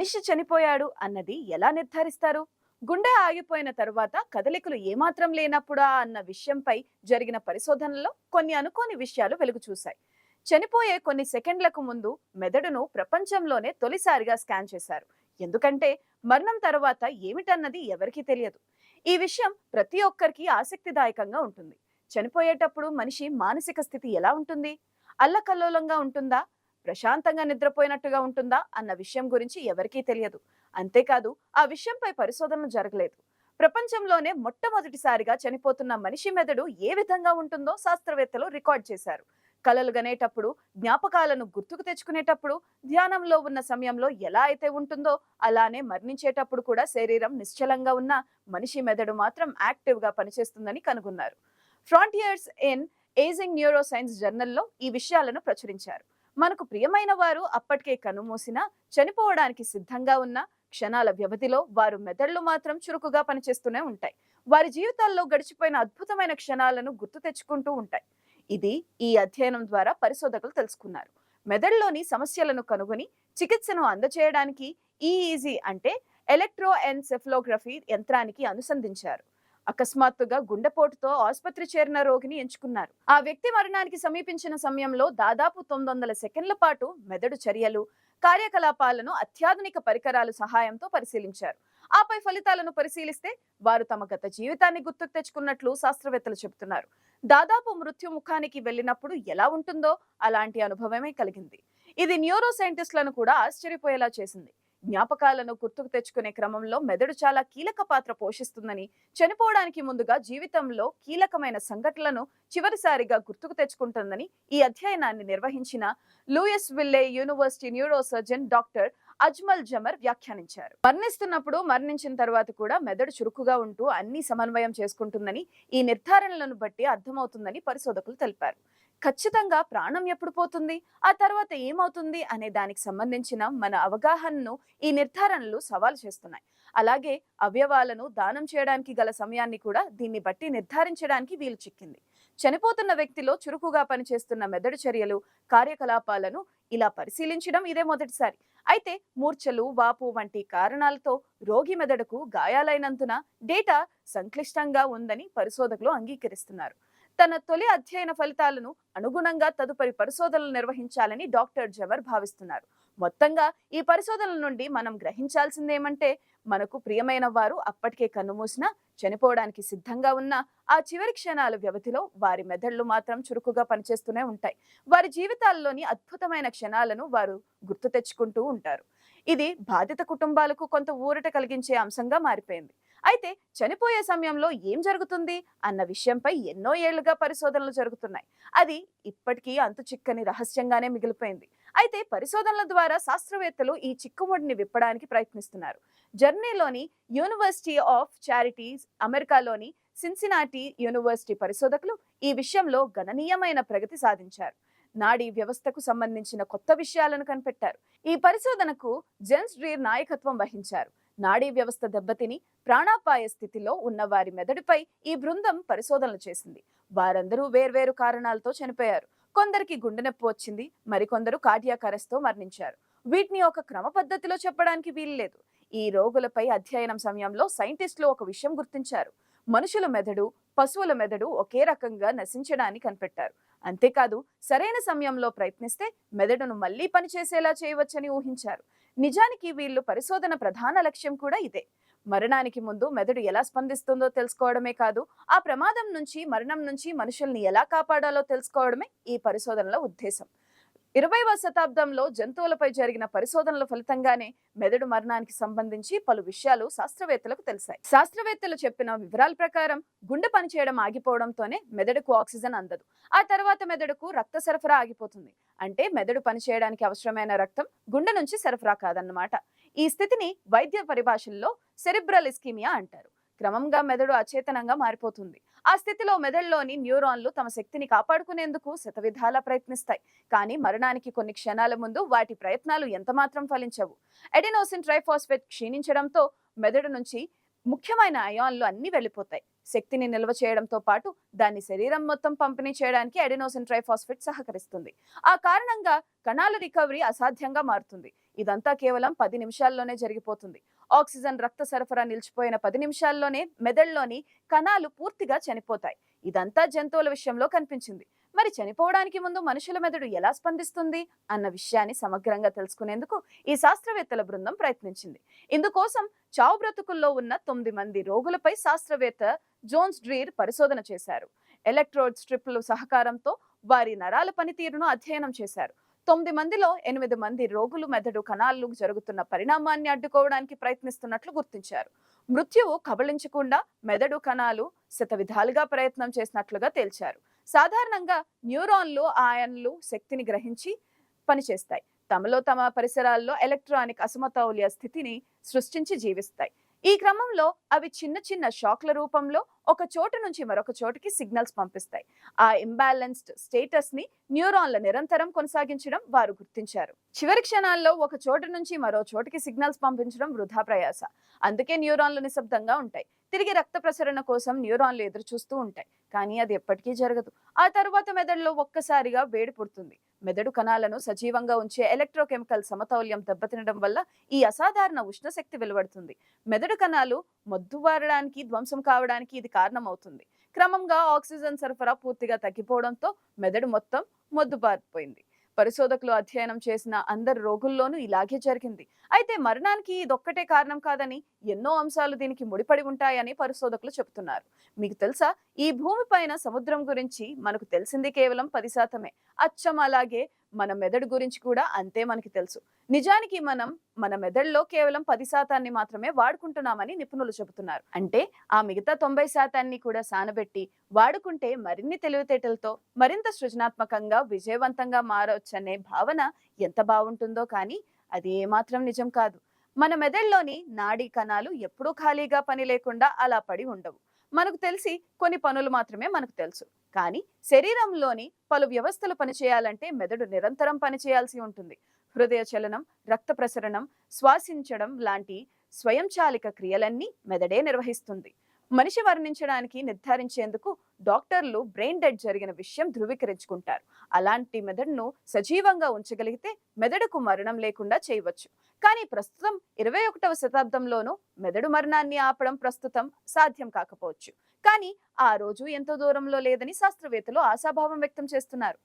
మనిషి చనిపోయాడు అన్నది ఎలా నిర్ధారిస్తారు? గుండె ఆగిపోయిన తరువాత కదలికలు ఏమాత్రం లేనప్పుడా అన్న విషయంపై జరిగిన పరిశోధనలో కొన్ని అనుకోని విషయాలు వెలుగు చూశాయి. చనిపోయే కొన్ని సెకండ్లకు ముందు మెదడును ప్రపంచంలోనే తొలిసారిగా స్కాన్ చేశారు. ఎందుకంటే మరణం తర్వాత ఏమిటన్నది ఎవరికీ తెలియదు. ఈ విషయం ప్రతి ఒక్కరికి ఆసక్తిదాయకంగా ఉంటుంది. చనిపోయేటప్పుడు మనిషి మానసిక స్థితి ఎలా ఉంటుంది? అల్లకల్లోలంగా ఉంటుందా? ప్రశాంతంగా నిద్రపోయినట్టుగా ఉంటుందా అన్న విషయం గురించి ఎవరికీ తెలియదు. అంతేకాదు ఆ విషయంపై పరిశోధనలు జరగలేదు. ప్రపంచంలోనే మొట్టమొదటిసారిగా చనిపోతున్న మనిషి మెదడు ఏ విధంగా ఉంటుందో శాస్త్రవేత్తలు రికార్డ్ చేశారు. కలలు గనేటప్పుడు జ్ఞాపకాలను గుర్తుకు తెచ్చుకునేటప్పుడు ధ్యానంలో ఉన్న సమయంలో ఎలా అయితే ఉంటుందో అలానే మరణించేటప్పుడు కూడా శరీరం నిశ్చలంగా ఉన్న మనిషి మెదడు మాత్రం యాక్టివ్గా పనిచేస్తుందని కనుగొన్నారు. ఫ్రాంటియర్స్ ఇన్ ఏజింగ్ న్యూరోసైన్స్ జర్నల్లో ఈ విషయాలను ప్రచురించారు. మనకు ప్రియమైన వారు అప్పటికే కనుమూసినా చనిపోవడానికి సిద్ధంగా ఉన్న క్షణాల వ్యవధిలో వారు మెదళ్ళు మాత్రం చురుకుగా పనిచేస్తూనే ఉంటాయి. వారి జీవితాల్లో గడిచిపోయిన అద్భుతమైన క్షణాలను గుర్తు తెచ్చుకుంటూ ఉంటాయి. ఇది ఈ అధ్యయనం ద్వారా పరిశోధకులు తెలుసుకున్నారు. మెదడులోని సమస్యలను కనుగొని చికిత్సను అందచేయడానికి ఈఈజీ అంటే ఎలక్ట్రో ఎన్సెఫలోగ్రఫీ యంత్రానికి అనుసంధించారు. అకస్మాత్తుగా గుండెపోటుతో ఆసుపత్రి చేరిన రోగిని ఎంచుకున్నారు. ఆ వ్యక్తి మరణానికి సమీపించిన సమయంలో దాదాపు తొమ్మిది వందల సెకండ్ల పాటు మెదడు చర్యలు కార్యకలాపాలను అత్యాధునిక పరికరాల సహాయంతో పరిశీలించారు. ఆపై ఫలితాలను పరిశీలిస్తే వారు తమ గత జీవితాన్ని గుర్తుకు తెచ్చుకున్నట్లు శాస్త్రవేత్తలు చెబుతున్నారు. దాదాపు మృత్యు ముఖానికి వెళ్ళినప్పుడు ఎలా ఉంటుందో అలాంటి అనుభవమే కలిగింది. ఇది న్యూరో సైంటిస్టులను కూడా ఆశ్చర్యపోయేలా చేసింది. జ్ఞాపకాలను గుర్తుకు తెచ్చుకునే క్రమంలో మెదడు చాలా కీలక పాత్ర పోషిస్తుందని చనిపోవడానికి ముందుగా జీవితంలో కీలకమైన సంఘటనలను చివరిసారిగా గుర్తుకు తెచ్చుకుంటుందని ఈ అధ్యయనాన్ని నిర్వహించిన Louisville university neuro surgeon doctor Ajmal Zemmar వ్యాఖ్యానించారు. మరణిస్తున్నప్పుడు మరణించిన తర్వాత కూడా మెదడు చురుకుగా ఉంటూ అన్ని సమన్వయం చేసుకుంటుందని ఈ నిర్ధారణలను బట్టి అర్థమవుతుందని పరిశోధకులు తెలిపారు. ఖచ్చితంగా ప్రాణం ఎప్పుడు పోతుంది? ఆ తర్వాత ఏమవుతుంది అనే దానికి సంబంధించిన మన అవగాహనను ఈ నిర్ధారణలు సవాలు చేస్తున్నాయి. అలాగే అవయవాలను దానం చేయడానికి గల సమయాన్ని కూడా దీన్ని బట్టి నిర్ధారించడానికి వీలు చిక్కింది. చనిపోతున్న వ్యక్తిలో చురుకుగా పనిచేస్తున్న మెదడు చర్యలు కార్యకలాపాలను ఇలా పరిశీలించడం ఇదే మొదటిసారి. అయితే మూర్ఛలు వాపు వంటి కారణాలతో రోగి మెదడుకు గాయాలైనందున డేటా సంక్లిష్టంగా ఉందని పరిశోధకులు అంగీకరిస్తున్నారు. తన తొలి అధ్యయన ఫలితాలను అనుగుణంగా తదుపరి పరిశోధనలు నిర్వహించాలని డాక్టర్ జవర్ భావిస్తున్నారు. మొత్తంగా ఈ పరిశోధనల నుండి మనం గ్రహించాల్సిందేమంటే మనకు ప్రియమైన వారు అప్పటికే కన్నుమూసిన చనిపోవడానికి సిద్ధంగా ఉన్న ఆ చివరి క్షణాల వ్యవధిలో వారి మెదళ్ళు మాత్రం చురుకుగా పనిచేస్తూనే ఉంటాయి. వారి జీవితాల్లోని అద్భుతమైన క్షణాలను వారు గుర్తు తెచ్చుకుంటూ ఉంటారు. ఇది బాధిత కుటుంబాలకు కొంత ఊరట కలిగించే అంశంగా మారిపోయింది. అయితే చనిపోయే సమయంలో ఏం జరుగుతుంది? అన్న విషయంపై ఎన్నో ఏళ్ళుగా పరిశోధనలు జరుగుతున్నాయి. అది ఇప్పటికీ అంతు చిక్కని రహస్యంగానే మిగిలిపోయింది. అయితే పరిశోధనల ద్వారా శాస్త్రవేత్తలు ఈ చిక్కుముడిని విప్పడానికి ప్రయత్నిస్తున్నారు. జర్మనీలోని యూనివర్సిటీ ఆఫ్ చారిటీస్ అమెరికాలోని సిన్సినాటి యూనివర్సిటీ పరిశోధకులు ఈ విషయంలో గణనీయమైన ప్రగతి సాధించారు. నాడీ వ్యవస్థకు సంబంధించిన కొత్త విషయాలను కనిపెట్టారు. ఈ పరిశోధనకు జెన్స్ డ్రీర్ నాయకత్వం వహించారు. నాడీ వ్యవస్థ దెబ్బతిని ప్రాణాపాయ స్థితిలో ఉన్న వారి మెదడుపై ఈ బృందం పరిశోధనలు చేసింది. వారందరూ వేర్వేరు కారణాలతో చనిపోయారు. కొందరికి గుండె నొప్పి వచ్చింది. మరికొందరు కార్డియాక్ మరణించారు. వీటిని ఒక క్రమ పద్ధతిలో చెప్పడానికి వీల్లేదు. ఈ రోగులపై అధ్యయనం సమయంలో సైంటిస్టులు ఒక విషయం గుర్తించారు. మనుషుల మెదడు పశువుల మెదడు ఒకే రకంగా నశించడాన్ని కనిపెట్టారు. అంతేకాదు సరైన సమయంలో ప్రయత్నిస్తే మెదడును మళ్ళీ పనిచేసేలా చేయవచ్చని ఊహించారు. నిజానికి వీళ్ళు పరిశోధన ప్రధాన లక్ష్యం కూడా ఇదే. మరణానికి ముందు మెదడు ఎలా స్పందిస్తుందో తెలుసుకోవడమే కాదు ఆ ప్రమాదం నుంచి మరణం నుంచి మనుషుల్ని ఎలా కాపాడాలో తెలుసుకోవడమే ఈ పరిశోధనల ఉద్దేశం. ఇరవైవ శతాబ్దంలో జంతువులపై జరిగిన పరిశోధనల ఫలితంగానే మెదడు మరణానికి సంబంధించి పలు విషయాలు శాస్త్రవేత్తలకు తెలిసాయి. శాస్త్రవేత్తలు చెప్పిన వివరాల ప్రకారం గుండె పనిచేయడం ఆగిపోవడంతోనే మెదడుకు ఆక్సిజన్ అందదు. ఆ తర్వాత మెదడుకు రక్త సరఫరా ఆగిపోతుంది. అంటే మెదడు పనిచేయడానికి అవసరమైన రక్తం గుండె నుంచి సరఫరా కాదన్నమాట. ఈ స్థితిని వైద్య పరిభాషల్లో సెరిబ్రల్ ఇస్కీమియా అంటారు. క్రమంగా మెదడు అచేతనంగా మారిపోతుంది. ఆ స్థితిలో మెదడులోని న్యూరాన్లు తమ శక్తిని కాపాడుకునేందుకు శతవిధాలా ప్రయత్నిస్తాయి. కానీ మరణానికి కొన్ని క్షణాల ముందు వాటి ప్రయత్నాలు ఎంతమాత్రం ఫలించవు. ఎడినోసిన్ ట్రైఫాస్ఫేట్ క్షీణించడంతో మెదడు నుంచి ముఖ్యమైన అయాన్లు అన్ని వెళ్ళిపోతాయి. శక్తిని నిల్వ చేయడంతో పాటు దాన్ని శరీరం మొత్తం పంపిణీ చేయడానికి ఎడినోసిన్ ట్రైఫాస్ఫేట్ సహకరిస్తుంది. ఆ కారణంగా కణాల రికవరీ అసాధ్యంగా మారుతుంది. ఇదంతా కేవలం పది నిమిషాల్లోనే జరిగిపోతుంది. ఆక్సిజన్ రక్త సరఫరా నిలిచిపోయిన పది నిమిషాల్లోనే మెదడులోని కణాలు పూర్తిగా చనిపోతాయి. ఇదంతా జంతువుల విషయంలో కనిపించింది. మరి చనిపోవడానికి ముందు మనుషుల మెదడు ఎలా స్పందిస్తుంది అన్న విషయాన్ని సమగ్రంగా తెలుసుకునేందుకు ఈ శాస్త్రవేత్తల బృందం ప్రయత్నించింది. ఇందుకోసం చావు బ్రతుకుల్లో ఉన్న తొమ్మిది మంది రోగులపై శాస్త్రవేత్త జోన్స్ డ్రీర్ పరిశోధన చేశారు. ఎలక్ట్రోడ్ స్ట్రిప్ల సహకారంతో వారి నరాల పనితీరును అధ్యయనం చేశారు. తొమ్మిది మందిలో ఎనిమిది మంది రోగులు మెదడు కణాలు జరుగుతున్న పరిణామాన్ని అడ్డుకోవడానికి ప్రయత్నిస్తున్నట్లు గుర్తించారు. మృత్యువు కబళించకుండా మెదడు కణాలు శతవిధాలుగా ప్రయత్నం చేసినట్లుగా తేల్చారు. సాధారణంగా న్యూరాన్లు ఆయన్లు శక్తిని గ్రహించి పనిచేస్తాయి. తమలో తమ పరిసరాల్లో ఎలక్ట్రానిక్ అసమతౌల్య స్థితిని సృష్టించి జీవిస్తాయి. ఈ క్రమంలో అవి చిన్న చిన్న షాక్ల రూపంలో ఒక చోటు నుంచి మరొక చోటుకి సిగ్నల్స్ పంపిస్తాయి. ఆ ఇంబ్యాలెన్స్డ్ స్టేటస్ని న్యూరాన్ల నిరంతరం కొనసాగించడం వారు గుర్తించారు. చివరి క్షణాల్లో ఒక చోటు నుంచి మరో చోటుకి సిగ్నల్స్ పంపించడం వృధా ప్రయాస. అందుకే న్యూరాన్లు నిశ్శబ్దంగా ఉంటాయి. తిరిగి రక్త ప్రసరణ కోసం న్యూరాన్లు ఎదురు చూస్తూ ఉంటాయి. కానీ అది ఎప్పటికీ జరగదు. ఆ తరువాత మెదడులో ఒక్కసారిగా వేడి పుడుతుంది. మెదడు కణాలను సజీవంగా ఉంచే ఎలక్ట్రోకెమికల్ సమతౌల్యం దెబ్బతినడం వల్ల ఈ అసాధారణ ఉష్ణశక్తి వెలువడుతుంది. మెదడు కణాలు మొద్దుబారడానికి ధ్వంసం కావడానికి ఇది కారణమవుతుంది. క్రమంగా ఆక్సిజన్ సరఫరా పూర్తిగా తగ్గిపోవడంతో మెదడు మొత్తం మొద్దుబారిపోయింది. పరిశోధకులు అధ్యయనం చేసిన అందరు రోగుల్లోనూ ఇలాగే జరిగింది. అయితే మరణానికి ఇదొక్కటే కారణం కాదని ఎన్నో అంశాలు దీనికి ముడిపడి ఉంటాయని పరిశోధకులు చెబుతున్నారు. మీకు తెలుసా? ఈ భూమిపైన సముద్రం గురించి మనకు తెలిసింది కేవలం పది శాతమే. అచ్చం అలాగే మన మెదడు గురించి కూడా అంతే మనకి తెలుసు. నిజానికి మనం మన మెదడులో కేవలం పది శాతాన్ని మాత్రమే వాడుకుంటున్నామని నిపుణులు చెబుతున్నారు. అంటే ఆ మిగతా తొంభై శాతాన్ని కూడా సానబెట్టి వాడుకుంటే మరిన్ని తెలివితేటలతో మరింత సృజనాత్మకంగా విజయవంతంగా మారవచ్చనే భావన ఎంత బాగుంటుందో కానీ అది ఏమాత్రం నిజం కాదు. మన మెదడులోని నాడీ కణాలు ఎప్పుడూ ఖాళీగా పని లేకుండా అలా పడి ఉండవు. మనకు తెలిసి కొన్ని పనులు మాత్రమే మనకు తెలుసు. కానీ శరీరంలోని పలు వ్యవస్థలు పనిచేయాలంటే మెదడు నిరంతరం పనిచేయాల్సి ఉంటుంది. హృదయ చలనం రక్త ప్రసరణం శ్వాసించడం లాంటి స్వయంచాలిక క్రియలన్నీ మెదడే నిర్వహిస్తుంది. మనిషి వర్ణించడానికి నిర్ధారించేందుకు డాక్టర్లు బ్రెయిన్ డెడ్ జరిగిన విషయం ధృవీకరించుకుంటారు. అలాంటి మెదడును సజీవంగా ఉంచగలిగితే మెదడుకు మరణం లేకుండా చేయవచ్చు. కానీ ప్రస్తుతం ఇరవై ఒకటవ శతాబ్దంలోనూ మెదడు మరణాన్ని ఆపడం ప్రస్తుతం సాధ్యం కాకపోవచ్చు. కానీ ఆ రోజు ఎంతో దూరంలో లేదని శాస్త్రవేత్తలు ఆశాభావం వ్యక్తం చేస్తున్నారు.